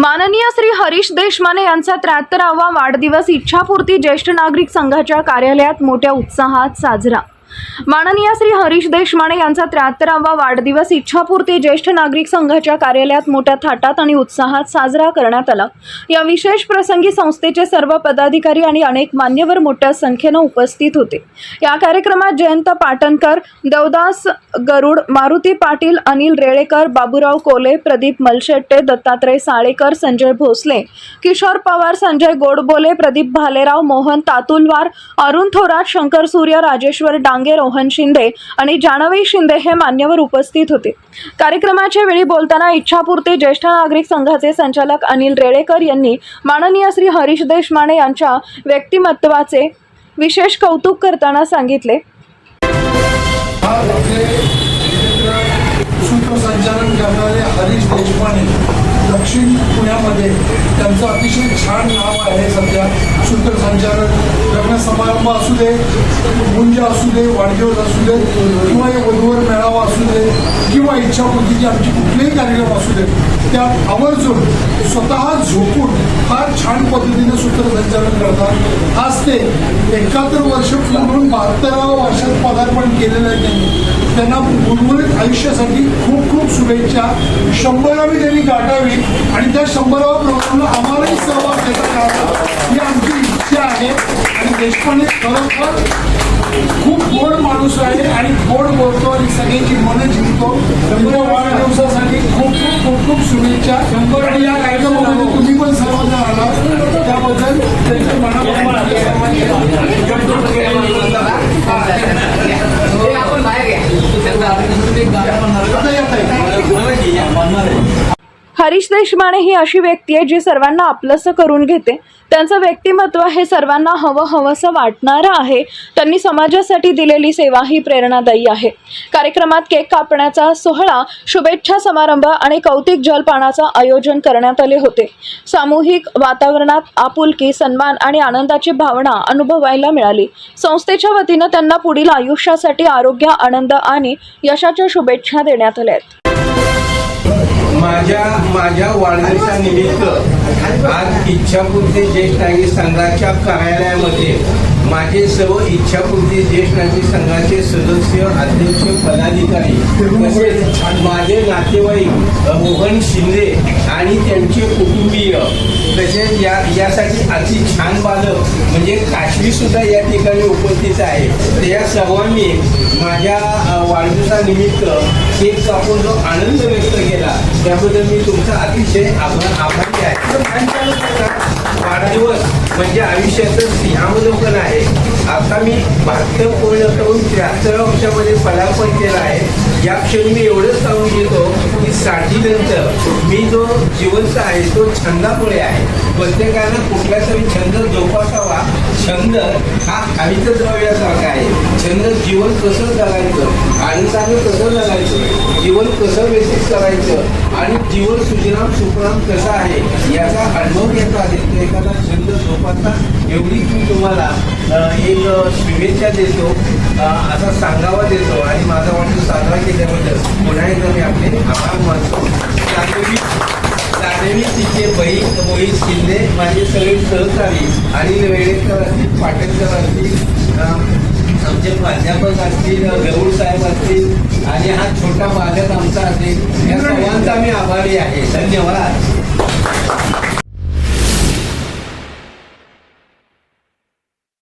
माननीय श्री हरीश देशमाने यांचा त्र्याहत्तरावा वाढदिवस इच्छापूर्ती ज्येष्ठ नागरिक संघाच्या कार्यालयात मोठ्या उत्साहात साजरा. माननीय श्री हरीश देशमाने यांचा त्र्याहत्तरावा वाढदिवस इच्छापूर्ती ज्येष्ठ नागरिक संघाच्या कार्यालयात मोठ्या थाटात आणि उत्साहात साजरा करण्यात आला. या विशेष प्रसंगी संस्थेचे सर्व पदाधिकारी आणि अनेक मान्यवर मोठ्या संख्येनं उपस्थित होते. या कार्यक्रमात जयंत पाटणकर देवदास गरुड मारुती पाटील अनिल रेळेकर बाबूराव कोले प्रदीप मलशेट्टे दत्तात्रय साळेकर संजय भोसले किशोर पवार संजय गोडबोले प्रदीप भालेराव मोहन तातुलवार अरुण थोरात शंकर सूर्य राजेश्वर डांगे रोहन शिंदे आणि जानवी शिंदे हे मान्यवर उपस्थित होते. कार्यक्रमाच्या वेळी बोलताना इच्छापूर्ती ज्येष्ठ नागरिक संघाचे संचालक अनिल रेळेकर यांनी माननीय श्री हरीश देशमाने यांच्या व्यक्तिमत्वाचे विशेष कौतुक करताना सांगितले. सूत्रसंचालन करणारे हरीश देशपांडे दक्षिण पुण्यामध्ये त्यांचं अतिशय छान नाव आहे सध्या. सूत्रसंचालन लग्न समारंभ असू दे गुंज असू दे वाढदिवस असू दे किंवा हे वधूवर मेळावा असू दे किंवा इच्छापूर्तीचे आमचे कुठलेही कार्यक्रम असू दे त्यात आवर्जून स्वतः झोपून फार छान पद्धतीने सूत्रसंचालन करतात. आज ते एकाहत्तर वर्ष पूर्ण बहात्तराव्या वर्षात पदार्पण केलेलं आहे त्यांनी. त्यांना उर्वरित आयुष्यासाठी खूप खूप शुभेच्छा. शंभरावी त्यांनी गाठावी आणि त्या शंभराव्या प्रोग्रामला आम्हालाही सहभाग देता यावा. ही आमची इच्छा आहे. आणि देशपांडे खरोखर खूप गोड माणूस आहे आणि गोड बोलतो आणि सगळ्यांची मनं जिंकतो. त्यांच्या वाढदिवसासाठी खूप खूप खूप खूप शुभेच्छा. आणि या कार्यक्रमामध्ये तुम्ही पण सर्वजण आलात. त्याबद्दल त्यांच्या मनापासून हरीश देशमाने ही अशी व्यक्ती आहे जी सर्वांना आपलंसं करून घेते. त्यांचं व्यक्तिमत्व हे सर्वांना हवं हवंसं वाटणारं आहे. त्यांनी समाजासाठी दिलेली सेवा ही प्रेरणादायी आहे. कार्यक्रमात केक कापण्याचा सोहळा शुभेच्छा समारंभ आणि कौतिक जलपानाचं आयोजन करण्यात आले होते. सामूहिक वातावरणात आपुलकी सन्मान आणि आनंदाची भावना अनुभवायला मिळाली. संस्थेच्या वतीनं त्यांना पुढील आयुष्यासाठी आरोग्य आनंद आणि यशाच्या शुभेच्छा देण्यात आल्या आहेत. माझ्या माझ्या वाढदिवसानिमित्त आज इच्छापूर्ती ज्येष्ठ नागरिक संघाच्या कार्यालयामध्ये माझे सर्व इच्छापूर्ती ज्येष्ठ नागरिक संघाचे सदस्य अध्यक्ष पदाधिकारी तसेच माझे नातेवाईक मोहन शिंदे आणि त्यांचे कुटुंबीय तसेच या यासाठी अति छान बालक म्हणजे काशवीसुद्धा या ठिकाणी उपस्थित आहे. तर या सर्वांनी माझ्या वाढदिवसानिमित्त केक कापून जो आनंद व्यक्त केला त्याबद्दल मी तुमचा अतिशय आभार आभारी आहे. वाढदिवस म्हणजे आयुष्याचं सिंहावलोकन आहे. आता मी भारतीय पूर्ण करून त्र्याहत्तर वर्षामध्ये पदार्पण केलं आहे. या क्षणी मी एवढंच सांगून घेतो की साठीनंतर मी जो जिवंत आहे तो छंदामुळे आहे. प्रत्येकानं कुठला तरी छंद जोपासावा. छंद हा हरितद्रव्यासारखा आहे. छंद जीवन कसं जगायचं आनंदानं कसं जगायचं. जीवन कसं व्यतीत करायचं आणि जीवन सुजराम सुखराम कसं आहे याचा अनुभव घेता देतो. एखादा छंद जोपासता एवढी मी तुम्हाला एक शुभेच्छा देतो असा सांगावा देतो आणि माझा वाटतो साजरा केल्याबद्दल पुन्हा एकदा मी आपले आभार मानतो. त्यापूर्वी जाणवी तिचे बहीण मोहित शिंदे माझे सगळे सहकारी अनिल वेळेकर असतील पाटणकर असतील आमचे प्राध्यापक असतील गरुड साहेब असतील आणि हा छोटा बालक आमचा असेल या सर्वांचा मी आभारी आहे. धन्यवाद.